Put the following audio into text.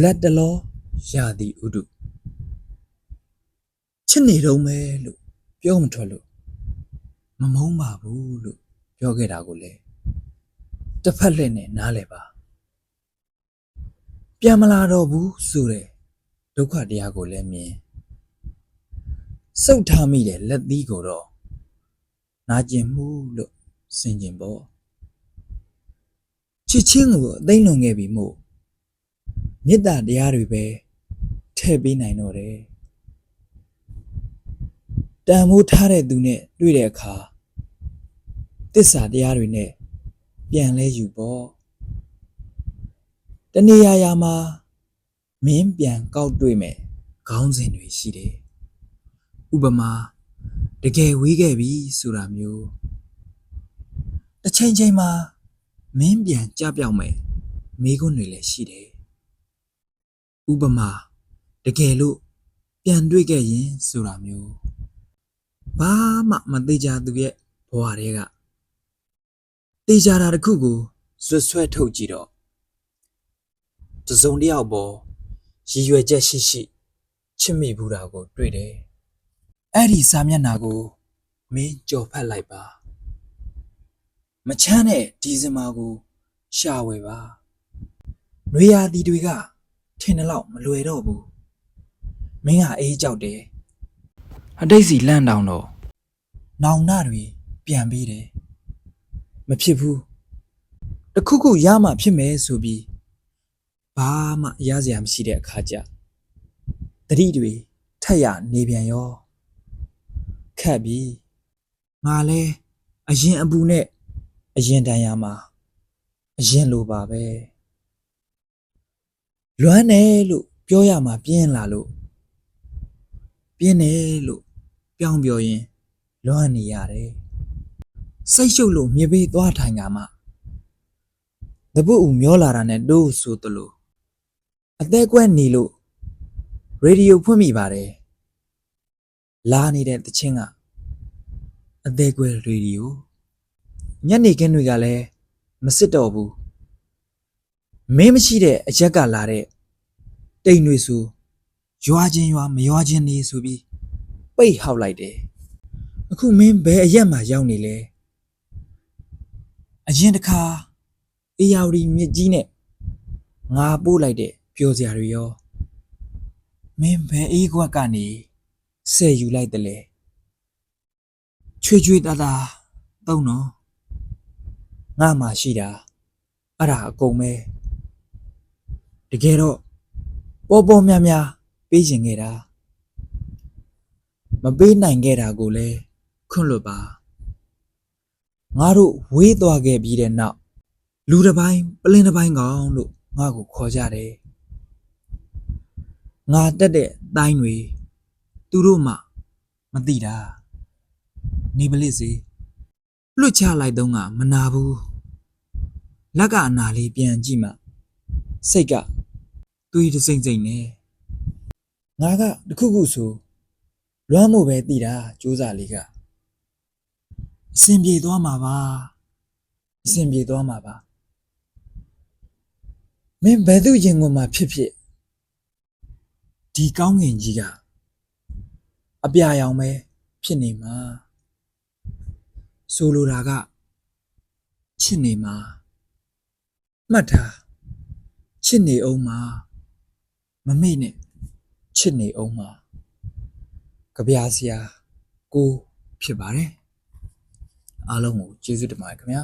လက်တလောရာသီဥတုချစ်နေတော့မယ်လို့ပြောမထွက်လို့မမုန်းပါဘူးလို့ပြောခဲ့တာကိုလေတစ်ဖက်လက်နဲ့နားလဲပါပြန်မလာတော့ဘူးဆိုတဲ့ဒုက္ခတရားကိုလည်းမြင်စုတ်ထားမိတဲ့လက်သီးကိုတော့နာကျင်မှုလို့ဆင်ကျင်ပေါ့ချစ်ချင်းကိုအသိလွန်ခဲ့ပြီမို့ မေတ္တာတရားတွေပဲထည့်ပေးနိုင်တော့တယ်တန်မိုးထားတဲ့သူနဲ့တွေ့တဲ့အခါတစ္ဆာတရားတွေနဲ့ပြန်လဲယူပေါ့တနေရာရာမှာမင်းပြန်ကောက်တွေ့မဲ့ခေါင်းစဉ်တွေရှိတယ်ဥပမာတကယ်ဝေးခဲ့ပြီဆိုတာမျိုးတစ်ချိန်ချိန်မှာမင်းပြန်ကြပြောက်မဲ့မိခွန်းတွေလည်းရှိတယ် ဥပမာတကယ်လို့ပြန်တွေ့ခဲ့ရင်ဆိုတာမျိုးဘာမှမသေးကြသူရဲ့ဘဝတွေကတေးကြတာတစ်ခုကိုဆွတ်ဆွဲထုတ်ကြည့်တော့တစ်စုံတစ်ယောက်ပေါ်ရည်ရွယ်ချက်ရှိရှိချစ်မိဘူးတာကို တွေ့တယ်အဲ့ဒီစာမျက်နှာကိုမင်းကြော်ဖတ်လိုက်ပါမချမ်းတဲ့ဒီဇင်ဘာကို ရှာဝယ်ပါနွေရာသီတွေက ထင်တယ်လို့မလွယ်တော့ဘူးမင်းကအေးကြောက်တယ်အတိတ်စီလန့်တောင်တော့နောင်နာတွေပြန်ပြီးတယ်မဖြစ်ဘူးတခုခုရမှဖြစ်မယ်ဆိုပြီးဘာမှရစရာမရှိတဲ့အခါကျတတိတွေထက်ရနေပြန်ရောခက်ပြီငါလဲအရင်အပူနဲ့အရင်တန်ရမှာအရင်လိုပါပဲ လွမ်းတယ်လို့ပြောရမှာပြင်းလာလို့ပြင်းတယ်လို့ပြောင်းပြောရင်လွမ်းနေရတယ်စိတ်ရှုပ်လို့မြေပေးသွားထိုင်ကမှတပုတ်ဦးမျောလာတာနဲ့တို့ဆိုသလိုအသက်ကွက်နေလို့ရေဒီယိုဖွင့်မိပါတယ်လာနေတဲ့တချင်းကအသက်ကွက်ရေဒီယိုညနေခင်းတွေကလည်းမစစ်တော့ဘူး မင်းမရှိတဲ့အရက်ကလာတဲ့တိမ်တွေဆိုရွာချင်းရွာမရွာချင်းနေဆိုပြီးပိတ်ဟောက်လိုက်တယ်အခုမင်းဘယ်အရက်မှာရောက်နေလဲအရင်တစ်ခါအေယာဝတီမြစ်ကြီးနဲ့ငါပို့လိုက်တဲ့ပျော်စရာတွေရောမင်းဘယ်အေးခွက်ကနေဆဲယူလိုက်တယ်လဲချွေချွေတာတာသုံးနော်ငါမှရှိတာအဲ့ဒါအကုန်ပဲ တကယ်တော့ပေါ်ပေါ်များများပေးခြင်းခဲ့တာမပေးနိုင်ခဲ့တာကိုလည်းခွန့်လွတ်ပါငါတို့ဝေးသွားခဲ့ပြီးတဲ့နောက်လူတစ်ပိုင်းပလင်းတစ်ပိုင်းကောင်လို့ငါ့ကိုခေါ်ကြတယ်ငါတက်တဲ့တိုင်းတွေသူတို့မှမသိတာနေပလစ်စီလွတ်ချလိုက်တော့ကမနာဘူးလက်ကအနာလေးပြန်ကြည့်မှစိတ်က သွေးတစ်စိမ့်စိမ့်နဲ့ငါကတခုခုဆိုလွမ်းမို့ပဲတည်တာစူးစားလေးကအစင်ပြေသွားမှာပါအစင်ပြေသွားမှာပါမင်းဘယ်သူရင်ဝင်မှာဖြစ်ဖြစ်ဒီကောင်းငင်ကြီးကအပြာရောင်ပဲဖြစ်နေမှာဆိုလိုတာကချစ်နေမှာမှတ်ထားချစ်နေအောင်မှာ မမေ့နဲ့ချစ်နေအောင်မှာကြပြားစရာကိုဖြစ်ပါတယ်အားလုံးကိုကျေးဇူးတင်ပါတယ်ခင်ဗျာ